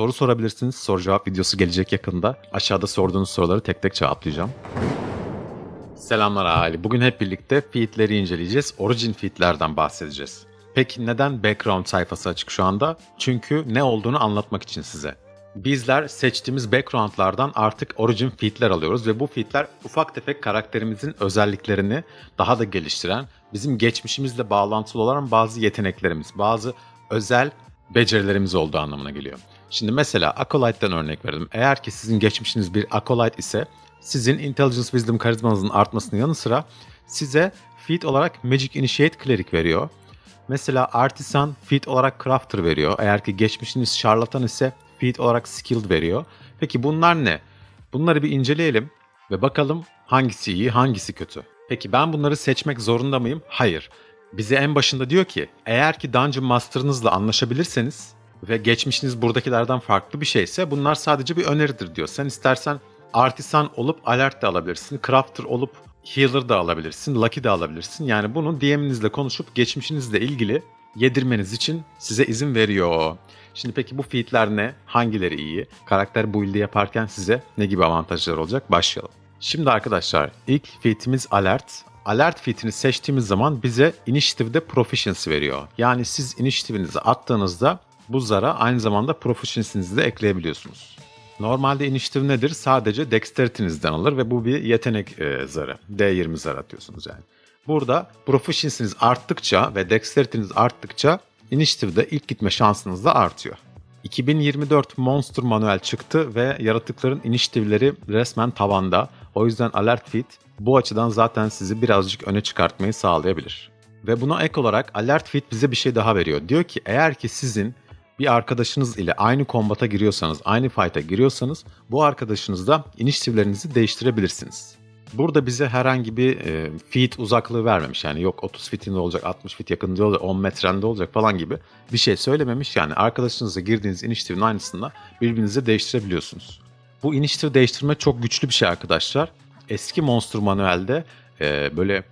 Soru sorabilirsiniz. Soru cevap videosu gelecek yakında. Aşağıda sorduğunuz soruları tek tek cevaplayacağım. Selamlar ahali. Bugün hep birlikte feedleri inceleyeceğiz. Origin feedlerden bahsedeceğiz. Peki neden background sayfası açık şu anda? Çünkü ne olduğunu anlatmak için size. Bizler seçtiğimiz backgroundlardan artık origin feedler alıyoruz ve bu feedler ufak tefek karakterimizin özelliklerini daha da geliştiren, bizim geçmişimizle bağlantılı olan bazı yeteneklerimiz, bazı özel becerilerimiz olduğu anlamına geliyor. Şimdi mesela Acolyte'den örnek verdim. Eğer ki sizin geçmişiniz bir Acolyte ise sizin Intelligence Wisdom karizmanızın artmasının yanı sıra size feat olarak Magic Initiate Cleric veriyor. Mesela Artisan feat olarak Crafter veriyor. Eğer ki geçmişiniz şarlatan ise feat olarak Skilled veriyor. Peki bunlar ne? Bunları bir inceleyelim ve bakalım hangisi iyi, hangisi kötü. Peki ben bunları seçmek zorunda mıyım? Hayır. Bize en başında diyor ki eğer ki Dungeon Master'ınızla anlaşabilirseniz ve geçmişiniz buradakilerden farklı bir şeyse bunlar sadece bir öneridir diyor. Sen istersen Artisan olup Alert de alabilirsin, Crafter olup Healer da alabilirsin, Lucky de alabilirsin. Yani bunu DM'inizle konuşup geçmişinizle ilgili yedirmeniz için size izin veriyor. Şimdi peki bu featler ne? Hangileri iyi? Karakter build'i yaparken size ne gibi avantajlar olacak? Başlayalım. Şimdi arkadaşlar ilk feat'imiz Alert. Alert feat'ini seçtiğimiz zaman bize Initiative'de Proficiency veriyor. Yani siz Initiative'inizi attığınızda bu zara aynı zamanda Proficiency'nizi de ekleyebiliyorsunuz. Normalde initiative nedir? Sadece dexterity'nizden alır ve bu bir yetenek e, zarı. D20 zar atıyorsunuz yani. Burada proficiency'niz arttıkça ve dexterity'niz arttıkça initiative'de ilk gitme şansınız da artıyor. 2024 Monster Manuel çıktı ve yaratıkların initiative'leri resmen tavanda. O yüzden Alert Feat bu açıdan zaten sizi birazcık öne çıkartmayı sağlayabilir. Ve buna ek olarak Alert Feat bize bir şey daha veriyor. Diyor ki eğer ki sizin bir arkadaşınız ile aynı kombata giriyorsanız, aynı fight'a giriyorsanız bu arkadaşınızla iniştivlerinizi değiştirebilirsiniz. Burada bize herhangi bir e, feet uzaklığı vermemiş. Yani yok 30 fitinde olacak, 60 fit yakında olacak, 10 metrende olacak falan gibi bir şey söylememiş. Yani arkadaşınızla girdiğiniz iniştivin aynısında birbirinize değiştirebiliyorsunuz. Bu iniştivi değiştirme çok güçlü bir şey arkadaşlar. Eski Monster Manuel'de e, böyle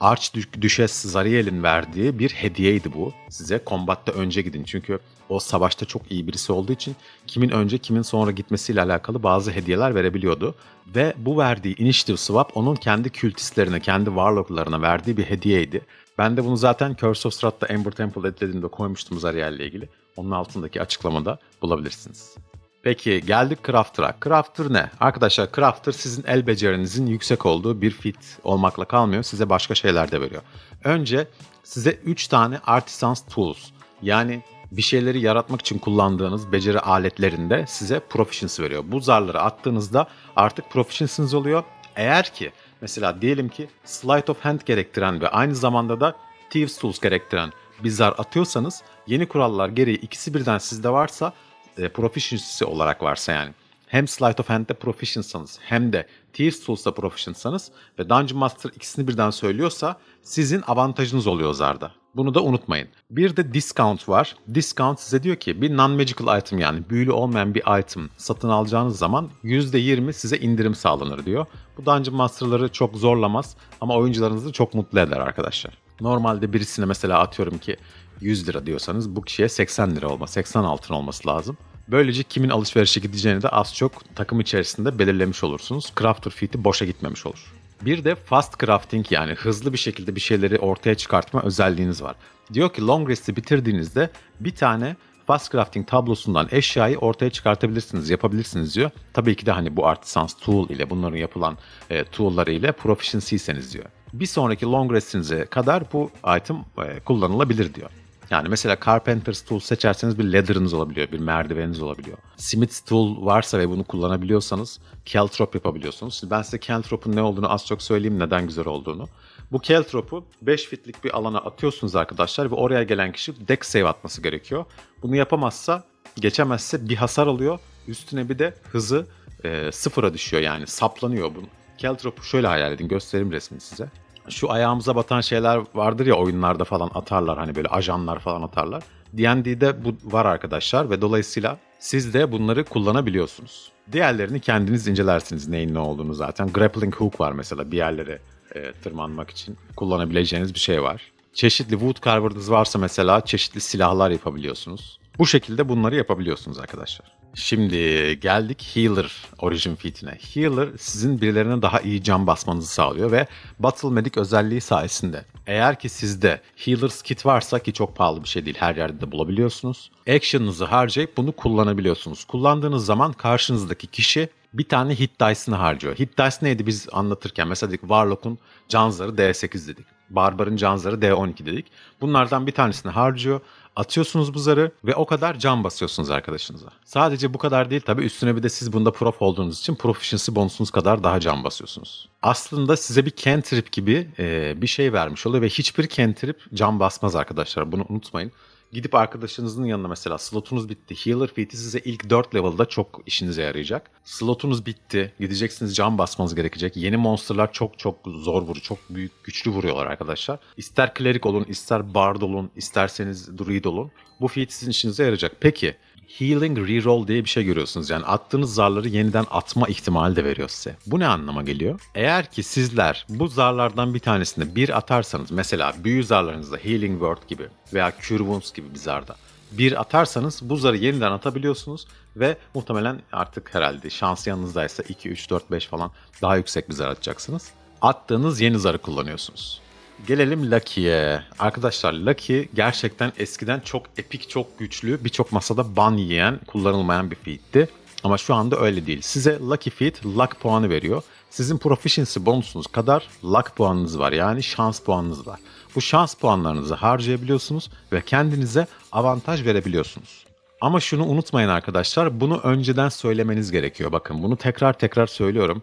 Archdüşes Zariel'in verdiği bir hediyeydi bu. Size kombatta önce gidin. Çünkü o savaşta çok iyi birisi olduğu için kimin önce kimin sonra gitmesiyle alakalı bazı hediyeler verebiliyordu. Ve bu verdiği Initiative Swap onun kendi kültistlerine, kendi warlocklarına verdiği bir hediyeydi. Ben de bunu zaten Curse of Strahd'da Ember Temple eklediğimde koymuştum Zariel'le ilgili. Onun altındaki açıklamada bulabilirsiniz. Peki geldik Crafter'a. Crafter ne? Arkadaşlar Crafter sizin el becerinizin yüksek olduğu bir fit olmakla kalmıyor. Size başka şeyler de veriyor. Önce size 3 tane Artisans Tools yani bir şeyleri yaratmak için kullandığınız beceri aletlerinde size proficiency veriyor. Bu zarları attığınızda artık proficiency'niz oluyor. Eğer ki mesela diyelim ki sleight of hand gerektiren ve aynı zamanda da thieves tools gerektiren bir zar atıyorsanız yeni kurallar gereği ikisi birden sizde varsa e, proficiency olarak varsa yani hem Sleight of Hand'de proficientsanız hem de Thieves Tools'da proficientsanız ve Dungeon Master ikisini birden söylüyorsa sizin avantajınız oluyor zarda. Bunu da unutmayın. Bir de discount var. Discount size diyor ki bir non-magical item yani büyülü olmayan bir item satın alacağınız zaman %20 size indirim sağlanır diyor. Bu Dungeon Master'ları çok zorlamaz ama oyuncularınızı çok mutlu eder arkadaşlar. Normalde birisine mesela atıyorum ki 100 lira diyorsanız bu kişiye 80 lira olma, 80 altın olması lazım. Böylece kimin alışverişe gideceğini de az çok takım içerisinde belirlemiş olursunuz. Crafter feat'i boşa gitmemiş olur. Bir de fast crafting yani hızlı bir şekilde bir şeyleri ortaya çıkartma özelliğiniz var. Diyor ki long rest'i bitirdiğinizde bir tane fast crafting tablosundan eşyayı ortaya çıkartabilirsiniz, yapabilirsiniz diyor. Tabii ki de hani bu Artisans tool ile bunların yapılan e, tool'ları ile proficiency'seniz diyor. Bir sonraki long rest'inize kadar bu item e, kullanılabilir diyor. Yani mesela Carpenter's Tool seçerseniz bir ladder'ınız olabiliyor, bir merdiveniniz olabiliyor. Smith's Tool varsa ve bunu kullanabiliyorsanız Caltrop yapabiliyorsunuz. Şimdi ben size Caltrop'un ne olduğunu az çok söyleyeyim, neden güzel olduğunu. Bu Caltrop'u 5 fitlik bir alana atıyorsunuz arkadaşlar ve oraya gelen kişi deck save atması gerekiyor. Bunu yapamazsa, geçemezse bir hasar alıyor. Üstüne bir de hızı e, sıfıra düşüyor yani saplanıyor. Bunu. Caltrop'u şöyle hayal edin, göstereyim resmini size şu ayağımıza batan şeyler vardır ya oyunlarda falan atarlar hani böyle ajanlar falan atarlar. D&D'de bu var arkadaşlar ve dolayısıyla siz de bunları kullanabiliyorsunuz. Diğerlerini kendiniz incelersiniz neyin ne olduğunu zaten. Grappling hook var mesela bir yerlere e, tırmanmak için kullanabileceğiniz bir şey var. Çeşitli wood carver'ınız varsa mesela çeşitli silahlar yapabiliyorsunuz. Bu şekilde bunları yapabiliyorsunuz arkadaşlar. Şimdi geldik Healer Origin Feat'ine. Healer sizin birilerine daha iyi can basmanızı sağlıyor ve Battle Medic özelliği sayesinde eğer ki sizde Healer's Kit varsa ki çok pahalı bir şey değil her yerde de bulabiliyorsunuz. Action'ınızı harcayıp bunu kullanabiliyorsunuz. Kullandığınız zaman karşınızdaki kişi bir tane hit dice'ını harcıyor. Hit dice neydi biz anlatırken? Mesela dedik Warlock'un can zarı D8 dedik. Barbar'ın can zarı D12 dedik. Bunlardan bir tanesini harcıyor. Atıyorsunuz bu zarı ve o kadar can basıyorsunuz arkadaşınıza. Sadece bu kadar değil tabii üstüne bir de siz bunda prof olduğunuz için proficiency bonusunuz kadar daha can basıyorsunuz. Aslında size bir cantrip gibi e, bir şey vermiş oluyor ve hiçbir cantrip can basmaz arkadaşlar. Bunu unutmayın. Gidip arkadaşınızın yanına mesela slotunuz bitti. Healer feat'i size ilk 4 level'da çok işinize yarayacak. Slotunuz bitti. Gideceksiniz can basmanız gerekecek. Yeni monsterlar çok çok zor vuruyor. Çok büyük güçlü vuruyorlar arkadaşlar. İster klerik olun, ister bard olun, isterseniz druid olun. Bu feat sizin işinize yarayacak. Peki Healing Reroll diye bir şey görüyorsunuz. Yani attığınız zarları yeniden atma ihtimali de veriyor size. Bu ne anlama geliyor? Eğer ki sizler bu zarlardan bir tanesini bir atarsanız mesela büyü zarlarınızda Healing Word gibi veya Cure Wounds gibi bir zarda bir atarsanız bu zarı yeniden atabiliyorsunuz ve muhtemelen artık herhalde şans yanınızdaysa 2, 3, 4, 5 falan daha yüksek bir zar atacaksınız. Attığınız yeni zarı kullanıyorsunuz. Gelelim Lucky'ye. Arkadaşlar Lucky gerçekten eskiden çok epik, çok güçlü, birçok masada ban yiyen, kullanılmayan bir feat'ti. Ama şu anda öyle değil. Size Lucky Feat luck puanı veriyor. Sizin proficiency bonusunuz kadar luck puanınız var. Yani şans puanınız var. Bu şans puanlarınızı harcayabiliyorsunuz ve kendinize avantaj verebiliyorsunuz. Ama şunu unutmayın arkadaşlar. Bunu önceden söylemeniz gerekiyor. Bakın bunu tekrar tekrar söylüyorum.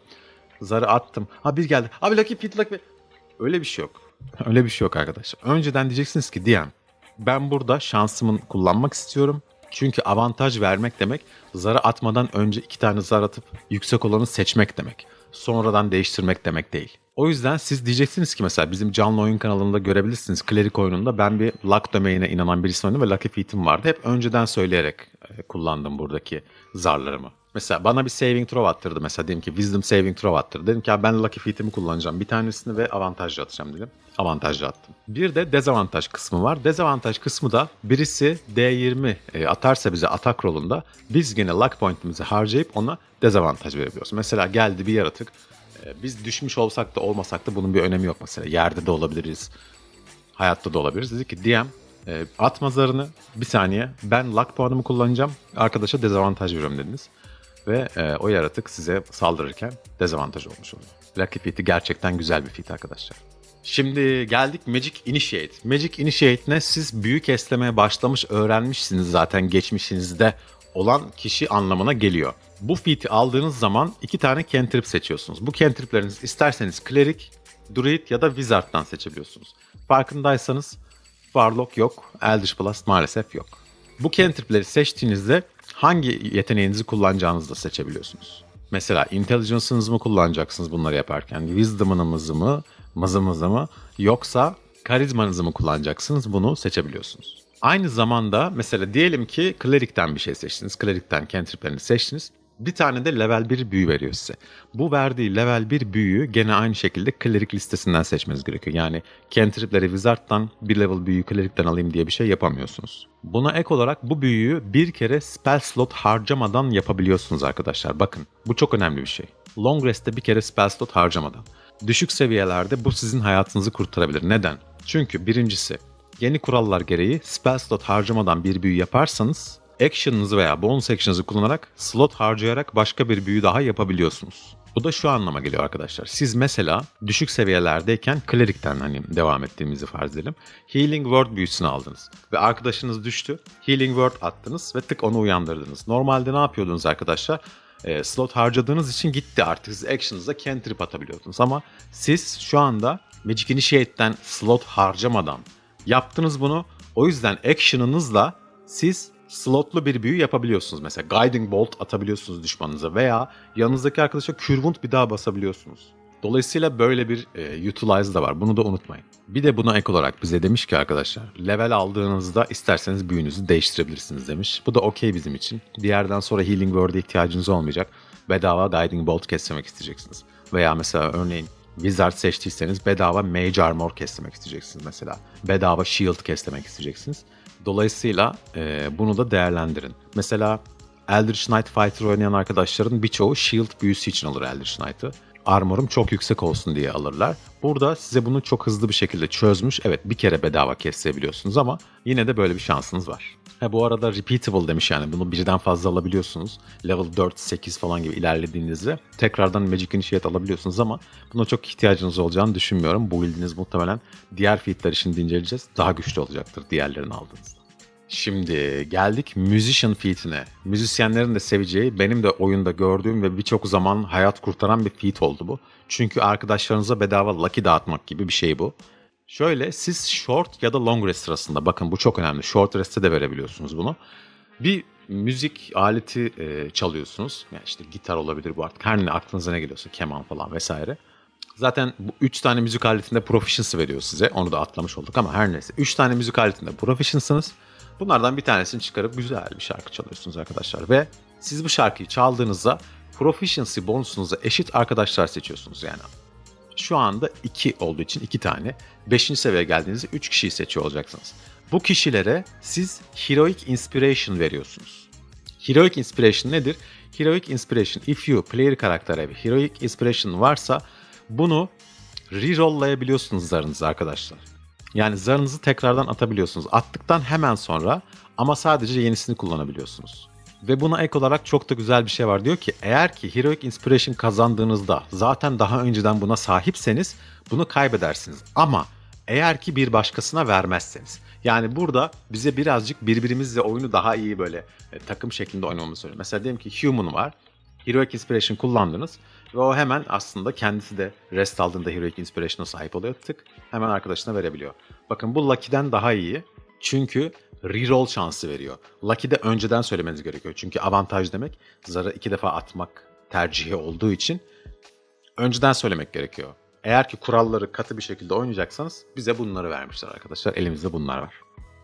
Zarı attım. Ha bir geldi. Abi Lucky Feat Lucky Feat. Öyle bir şey yok. Öyle bir şey yok arkadaşlar. Önceden diyeceksiniz ki DM ben burada şansımı kullanmak istiyorum. Çünkü avantaj vermek demek zarı atmadan önce iki tane zar atıp yüksek olanı seçmek demek. Sonradan değiştirmek demek değil. O yüzden siz diyeceksiniz ki mesela bizim canlı oyun kanalında görebilirsiniz. Klerik oyununda ben bir luck domain'e inanan birisi oynadım ve lucky feat'im vardı. Hep önceden söyleyerek e, kullandım buradaki zarlarımı. Mesela bana bir saving throw attırdı. Mesela diyelim ki wisdom saving throw attırdı. Dedim ki ben lucky feat'imi kullanacağım. Bir tanesini ve avantajlı atacağım dedim. Avantajlı attım. Bir de dezavantaj kısmı var. Dezavantaj kısmı da birisi D20 e, atarsa bize atak rolunda biz gene luck point'imizi harcayıp ona dezavantaj verebiliyoruz. Mesela geldi bir yaratık. E, biz düşmüş olsak da olmasak da bunun bir önemi yok mesela. Yerde de olabiliriz. Hayatta da olabiliriz. Dedi ki DM e, atma zarını bir saniye ben luck puanımı kullanacağım. Arkadaşa dezavantaj veriyorum dediniz ve e, o yaratık size saldırırken dezavantaj olmuş oluyor. Lucky Feat'i gerçekten güzel bir feat arkadaşlar. Şimdi geldik Magic Initiate. Magic Initiate ne? Siz büyük eslemeye başlamış, öğrenmişsiniz zaten geçmişinizde olan kişi anlamına geliyor. Bu feat'i aldığınız zaman iki tane cantrip seçiyorsunuz. Bu cantripleriniz isterseniz Cleric, Druid ya da Wizard'dan seçebiliyorsunuz. Farkındaysanız Warlock yok, Eldritch Blast maalesef yok. Bu cantripleri seçtiğinizde hangi yeteneğinizi kullanacağınızı da seçebiliyorsunuz. Mesela intelligence'ınızı mı kullanacaksınız bunları yaparken? Wisdom'ınızı mı, mızımızı mı yoksa karizmanızı mı kullanacaksınız bunu seçebiliyorsunuz. Aynı zamanda mesela diyelim ki Cleric'ten bir şey seçtiniz. Cleric'ten cantriplerini seçtiniz. Bir tane de level 1 büyü veriyor size. Bu verdiği level 1 büyüyü gene aynı şekilde klerik listesinden seçmeniz gerekiyor. Yani cantripleri Wizard'dan bir level büyüyü klerikten alayım diye bir şey yapamıyorsunuz. Buna ek olarak bu büyüyü bir kere spell slot harcamadan yapabiliyorsunuz arkadaşlar. Bakın bu çok önemli bir şey. Long rest'te bir kere spell slot harcamadan. Düşük seviyelerde bu sizin hayatınızı kurtarabilir. Neden? Çünkü birincisi yeni kurallar gereği spell slot harcamadan bir büyü yaparsanız action'ınızı veya bonus action'ınızı kullanarak slot harcayarak başka bir büyü daha yapabiliyorsunuz. Bu da şu anlama geliyor arkadaşlar. Siz mesela düşük seviyelerdeyken Cleric'ten hani devam ettiğimizi farz edelim. Healing Word büyüsünü aldınız. Ve arkadaşınız düştü. Healing Word attınız ve tık onu uyandırdınız. Normalde ne yapıyordunuz arkadaşlar? E, slot harcadığınız için gitti artık siz action'ınıza cantrip atabiliyordunuz. Ama siz şu anda Magic Initiate'den slot harcamadan yaptınız bunu. O yüzden action'ınızla siz slotlu bir büyü yapabiliyorsunuz. Mesela Guiding Bolt atabiliyorsunuz düşmanınıza veya yanınızdaki arkadaşa Wound bir daha basabiliyorsunuz. Dolayısıyla böyle bir e, utilize da var. Bunu da unutmayın. Bir de buna ek olarak bize demiş ki arkadaşlar level aldığınızda isterseniz büyünüzü değiştirebilirsiniz demiş. Bu da okey bizim için. Bir yerden sonra Healing Word'e ihtiyacınız olmayacak. Bedava Guiding Bolt kesmek isteyeceksiniz. Veya mesela örneğin Wizard seçtiyseniz bedava Mage Armor kesmek isteyeceksiniz mesela. Bedava Shield kesmek isteyeceksiniz. Dolayısıyla e, bunu da değerlendirin. Mesela Eldritch Knight Fighter oynayan arkadaşların birçoğu Shield büyüsü için alır Eldritch Knight'ı. Armor'um çok yüksek olsun diye alırlar. Burada size bunu çok hızlı bir şekilde çözmüş. Evet bir kere bedava kesebiliyorsunuz ama yine de böyle bir şansınız var. Ha, bu arada repeatable demiş yani bunu birden fazla alabiliyorsunuz. Level 4, 8 falan gibi ilerlediğinizde tekrardan Magic Initiate alabiliyorsunuz ama buna çok ihtiyacınız olacağını düşünmüyorum. Bu bildiğiniz muhtemelen diğer featler için inceleyeceğiz. Daha güçlü olacaktır diğerlerini aldığınızda. Şimdi geldik Musician feat'ine. Müzisyenlerin de seveceği, benim de oyunda gördüğüm ve birçok zaman hayat kurtaran bir feat oldu bu. Çünkü arkadaşlarınıza bedava lucky dağıtmak gibi bir şey bu. Şöyle siz short ya da long rest sırasında bakın bu çok önemli. Short rest'te de verebiliyorsunuz bunu. Bir müzik aleti e, çalıyorsunuz. Yani işte gitar olabilir bu artık. Her ne aklınıza ne geliyorsa keman falan vesaire. Zaten bu 3 tane müzik aletinde proficiency veriyor size. Onu da atlamış olduk ama her neyse. 3 tane müzik aletinde proficiency'sınız. Bunlardan bir tanesini çıkarıp güzel bir şarkı çalıyorsunuz arkadaşlar. Ve siz bu şarkıyı çaldığınızda proficiency bonusunuza eşit arkadaşlar seçiyorsunuz yani. Şu anda 2 olduğu için 2 tane. 5. seviyeye geldiğinizde 3 kişiyi seçiyor olacaksınız. Bu kişilere siz Heroic Inspiration veriyorsunuz. Heroic Inspiration nedir? Heroic Inspiration, if you player karaktere bir Heroic Inspiration varsa bunu rerolllayabiliyorsunuz zarınızı arkadaşlar. Yani zarınızı tekrardan atabiliyorsunuz. Attıktan hemen sonra ama sadece yenisini kullanabiliyorsunuz. Ve buna ek olarak çok da güzel bir şey var. Diyor ki eğer ki Heroic Inspiration kazandığınızda zaten daha önceden buna sahipseniz bunu kaybedersiniz. Ama eğer ki bir başkasına vermezseniz. Yani burada bize birazcık birbirimizle oyunu daha iyi böyle e, takım şeklinde oynamamızı söylüyor. Mesela diyelim ki Human var. Heroic Inspiration kullandınız ve o hemen aslında kendisi de rest aldığında Heroic Inspiration'a sahip oluyor. Tık hemen arkadaşına verebiliyor. Bakın bu Lucky'den daha iyi. Çünkü reroll şansı veriyor. Lucky'de önceden söylemeniz gerekiyor. Çünkü avantaj demek zarı iki defa atmak tercihi olduğu için önceden söylemek gerekiyor. Eğer ki kuralları katı bir şekilde oynayacaksanız bize bunları vermişler arkadaşlar. Elimizde bunlar var.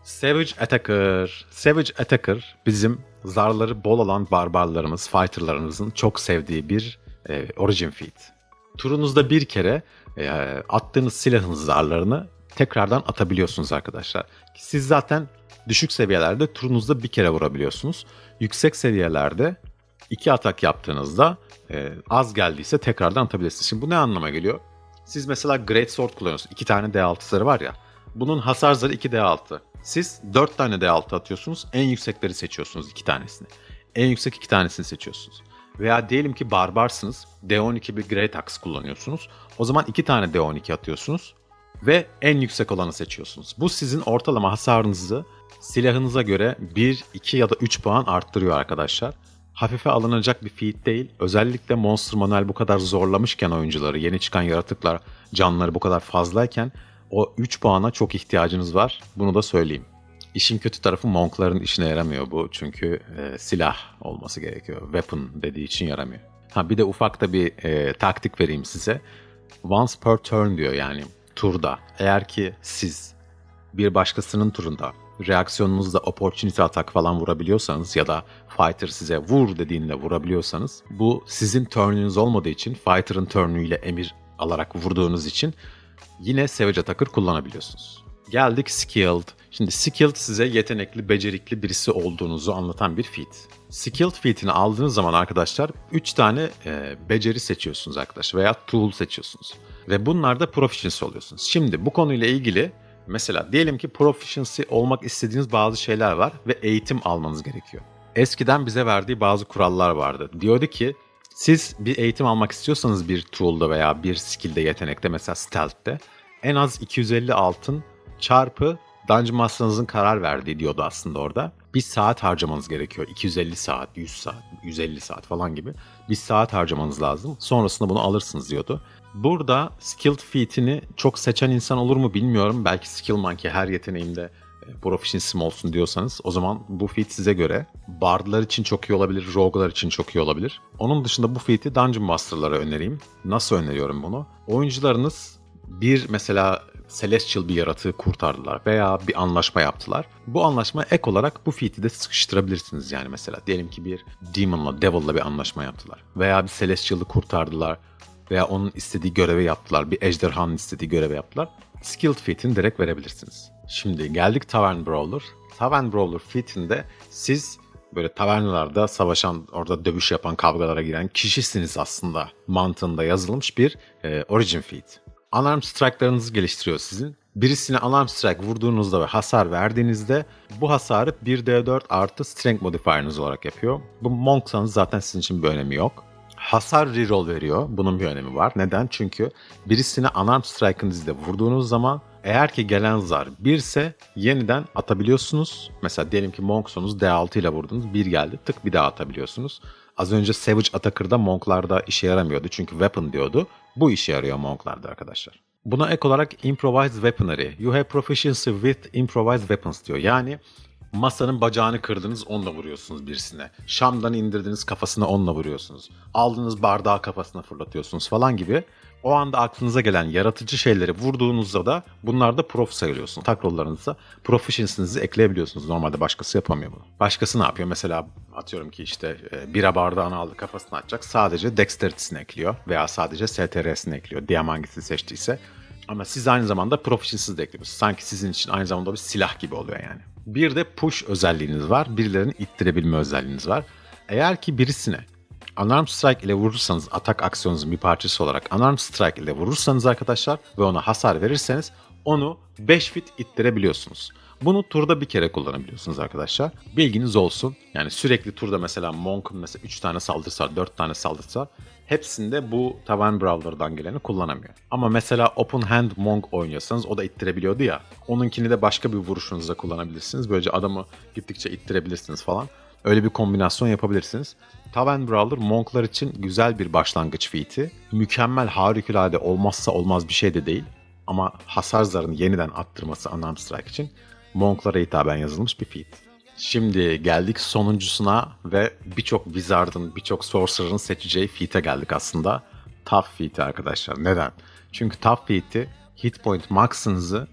Savage Attacker. Savage Attacker bizim zarları bol olan barbarlarımız, fighterlarımızın çok sevdiği bir e, origin feat. Turunuzda bir kere e, attığınız silahın zarlarını tekrardan atabiliyorsunuz arkadaşlar. Siz zaten düşük seviyelerde turunuzda bir kere vurabiliyorsunuz. Yüksek seviyelerde iki atak yaptığınızda e, az geldiyse tekrardan atabilirsiniz. Şimdi bu ne anlama geliyor? Siz mesela Great Sword kullanıyorsunuz. İki tane D6 zarı var ya. Bunun hasar zarı 2 D6. Siz 4 tane D6 atıyorsunuz. En yüksekleri seçiyorsunuz 2 tanesini. En yüksek 2 tanesini seçiyorsunuz. Veya diyelim ki barbarsınız. D12 bir Great Axe kullanıyorsunuz. O zaman 2 tane D12 atıyorsunuz. Ve en yüksek olanı seçiyorsunuz. Bu sizin ortalama hasarınızı silahınıza göre 1, 2 ya da 3 puan arttırıyor arkadaşlar. Hafife alınacak bir feat değil. Özellikle Monster Manuel bu kadar zorlamışken oyuncuları, yeni çıkan yaratıklar, canları bu kadar fazlayken o 3 puana çok ihtiyacınız var. Bunu da söyleyeyim. İşin kötü tarafı Monk'ların işine yaramıyor bu. Çünkü e, silah olması gerekiyor. Weapon dediği için yaramıyor. Ha bir de ufak da bir e, taktik vereyim size. Once per turn diyor yani turda. Eğer ki siz bir başkasının turunda reaksiyonunuzda opportunity atak falan vurabiliyorsanız ya da fighter size vur dediğinde vurabiliyorsanız bu sizin turn'ünüz olmadığı için fighter'ın turn'üyle emir alarak vurduğunuz için yine Savage Attacker kullanabiliyorsunuz. Geldik Skilled. Şimdi Skilled size yetenekli, becerikli birisi olduğunuzu anlatan bir feat. Skilled feat'ini aldığınız zaman arkadaşlar 3 tane e, beceri seçiyorsunuz arkadaşlar veya tool seçiyorsunuz. Ve bunlarda proficiency oluyorsunuz. Şimdi bu konuyla ilgili mesela diyelim ki proficiency olmak istediğiniz bazı şeyler var ve eğitim almanız gerekiyor. Eskiden bize verdiği bazı kurallar vardı. Diyordu ki siz bir eğitim almak istiyorsanız bir tool'da veya bir skill'de yetenekte mesela stealth'te en az 250 altın çarpı Dungeon Master'ınızın karar verdiği diyordu aslında orada. Bir saat harcamanız gerekiyor. 250 saat, 100 saat, 150 saat falan gibi. Bir saat harcamanız lazım. Sonrasında bunu alırsınız diyordu. Burada skilled feat'ini çok seçen insan olur mu bilmiyorum. Belki skill monkey her yeteneğimde proficiency'm olsun diyorsanız o zaman bu feat size göre bardlar için çok iyi olabilir, rogue'lar için çok iyi olabilir. Onun dışında bu feat'i Dungeon Master'lara önereyim. Nasıl öneriyorum bunu? Oyuncularınız bir mesela Celestial bir yaratığı kurtardılar veya bir anlaşma yaptılar. Bu anlaşma ek olarak bu feat'i de sıkıştırabilirsiniz yani mesela. Diyelim ki bir Demon'la, Devil'la bir anlaşma yaptılar. Veya bir Celestial'ı kurtardılar veya onun istediği görevi yaptılar. Bir ejderhanın istediği görevi yaptılar. Skilled feat'ini direkt verebilirsiniz. Şimdi geldik Tavern Brawler. Tavern Brawler Feat'inde siz böyle tavernalarda savaşan, orada dövüş yapan, kavgalara giren kişisiniz aslında mantığında yazılmış bir e, Origin Feat. Alarm strike'larınızı geliştiriyor sizin. Birisine alarm strike vurduğunuzda ve hasar verdiğinizde bu hasarı 1d4 artı strength modifier'ınız olarak yapıyor. Bu monksanız zaten sizin için bir önemi yok. Hasar reroll veriyor. Bunun bir önemi var. Neden? Çünkü birisine unarmed strike'ınızla vurduğunuz zaman eğer ki gelen zar 1 ise yeniden atabiliyorsunuz. Mesela diyelim ki Monksonuz D6 ile vurdunuz. 1 geldi tık bir daha atabiliyorsunuz. Az önce Savage Attacker'da Monk'larda işe yaramıyordu. Çünkü Weapon diyordu. Bu işe yarıyor Monk'larda arkadaşlar. Buna ek olarak Improvised Weaponry. You have proficiency with improvised weapons diyor. Yani Masanın bacağını kırdınız onunla vuruyorsunuz birisine. Şamdan indirdiniz kafasına onunla vuruyorsunuz. Aldığınız bardağı kafasına fırlatıyorsunuz falan gibi. O anda aklınıza gelen yaratıcı şeyleri vurduğunuzda da bunlar da prof sayılıyorsunuz. Tak proficiency'nizi ekleyebiliyorsunuz. Normalde başkası yapamıyor bunu. Başkası ne yapıyor? Mesela atıyorum ki işte e, bira bardağını aldı kafasına atacak. Sadece dexterity'sini ekliyor veya sadece STR'sini ekliyor. Diğer hangisini seçtiyse. Ama siz aynı zamanda proficiency'si de ekliyorsunuz. Sanki sizin için aynı zamanda bir silah gibi oluyor yani. Bir de push özelliğiniz var. Birilerini ittirebilme özelliğiniz var. Eğer ki birisine Unarmed Strike ile vurursanız atak aksiyonunuzun bir parçası olarak Unarmed Strike ile vurursanız arkadaşlar ve ona hasar verirseniz onu 5 fit ittirebiliyorsunuz. Bunu turda bir kere kullanabiliyorsunuz arkadaşlar. Bilginiz olsun. Yani sürekli turda mesela Monk'un mesela 3 tane saldırısı var, 4 tane saldırısı var. Hepsinde bu Tavern Brawler'dan geleni kullanamıyor. Ama mesela Open Hand Monk oynuyorsanız o da ittirebiliyordu ya. Onunkini de başka bir vuruşunuzda kullanabilirsiniz. Böylece adamı gittikçe ittirebilirsiniz falan. Öyle bir kombinasyon yapabilirsiniz. Tavern Brawler Monk'lar için güzel bir başlangıç feat'i. Mükemmel, harikulade, olmazsa olmaz bir şey de değil. Ama hasar zarını yeniden attırması Unarmed Strike için Monk'lara hitaben yazılmış bir feat. Şimdi geldik sonuncusuna ve birçok Wizard'ın, birçok Sorcerer'ın seçeceği feat'e geldik aslında. Tough feat'i arkadaşlar. Neden? Çünkü Tough feat'i hit point max'ınızı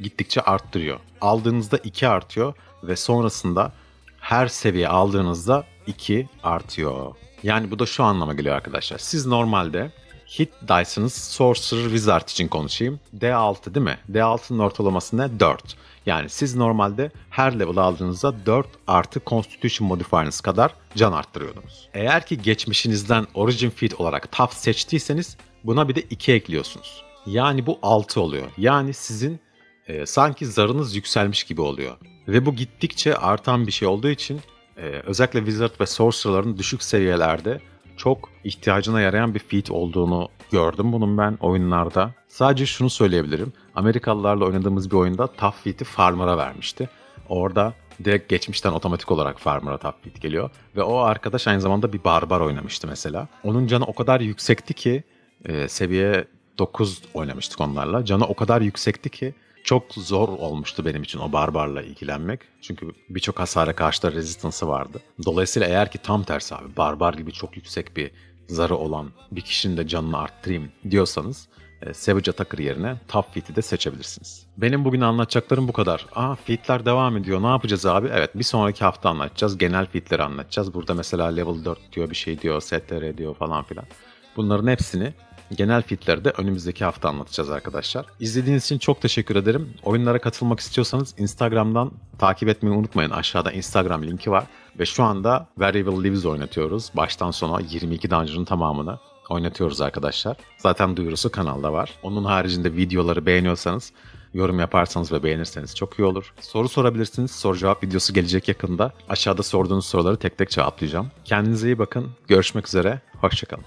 gittikçe arttırıyor. Aldığınızda 2 artıyor ve sonrasında her seviye aldığınızda 2 artıyor. Yani bu da şu anlama geliyor arkadaşlar. Siz normalde hit dice'ınız Sorcerer Wizard için konuşayım. D6 değil mi? D6'nın ortalaması ne? 4. Yani siz normalde her level aldığınızda 4 artı Constitution modifier'ınız kadar can arttırıyordunuz. Eğer ki geçmişinizden Origin Feat olarak Tough seçtiyseniz buna bir de 2 ekliyorsunuz. Yani bu 6 oluyor. Yani sizin e, sanki zarınız yükselmiş gibi oluyor. Ve bu gittikçe artan bir şey olduğu için e, özellikle Wizard ve Sorcerer'ların düşük seviyelerde çok ihtiyacına yarayan bir feat olduğunu gördüm bunun ben oyunlarda. Sadece şunu söyleyebilirim. Amerikalılarla oynadığımız bir oyunda Tough Feat'i Farmer'a vermişti. Orada direkt geçmişten otomatik olarak Farmer'a Tough Feat geliyor. Ve o arkadaş aynı zamanda bir barbar oynamıştı mesela. Onun canı o kadar yüksekti ki e, seviye 9 oynamıştık onlarla. Canı o kadar yüksekti ki çok zor olmuştu benim için o barbarla ilgilenmek. Çünkü birçok hasara karşı da resistance'ı vardı. Dolayısıyla eğer ki tam tersi abi barbar gibi çok yüksek bir zarı olan bir kişinin de canını arttırayım diyorsanız e, Savage Attacker yerine Tough Feat'i de seçebilirsiniz. Benim bugün anlatacaklarım bu kadar. Aa feat'ler devam ediyor. Ne yapacağız abi? Evet bir sonraki hafta anlatacağız. Genel feat'leri anlatacağız. Burada mesela level 4 diyor bir şey diyor. STR diyor falan filan. Bunların hepsini genel fitleri de önümüzdeki hafta anlatacağız arkadaşlar. İzlediğiniz için çok teşekkür ederim. Oyunlara katılmak istiyorsanız Instagram'dan takip etmeyi unutmayın. Aşağıda Instagram linki var. Ve şu anda Evil Lives oynatıyoruz. Baştan sona 22 dungeon'ın tamamını oynatıyoruz arkadaşlar. Zaten duyurusu kanalda var. Onun haricinde videoları beğeniyorsanız yorum yaparsanız ve beğenirseniz çok iyi olur. Soru sorabilirsiniz. Soru cevap videosu gelecek yakında. Aşağıda sorduğunuz soruları tek tek cevaplayacağım. Kendinize iyi bakın. Görüşmek üzere. Hoşçakalın.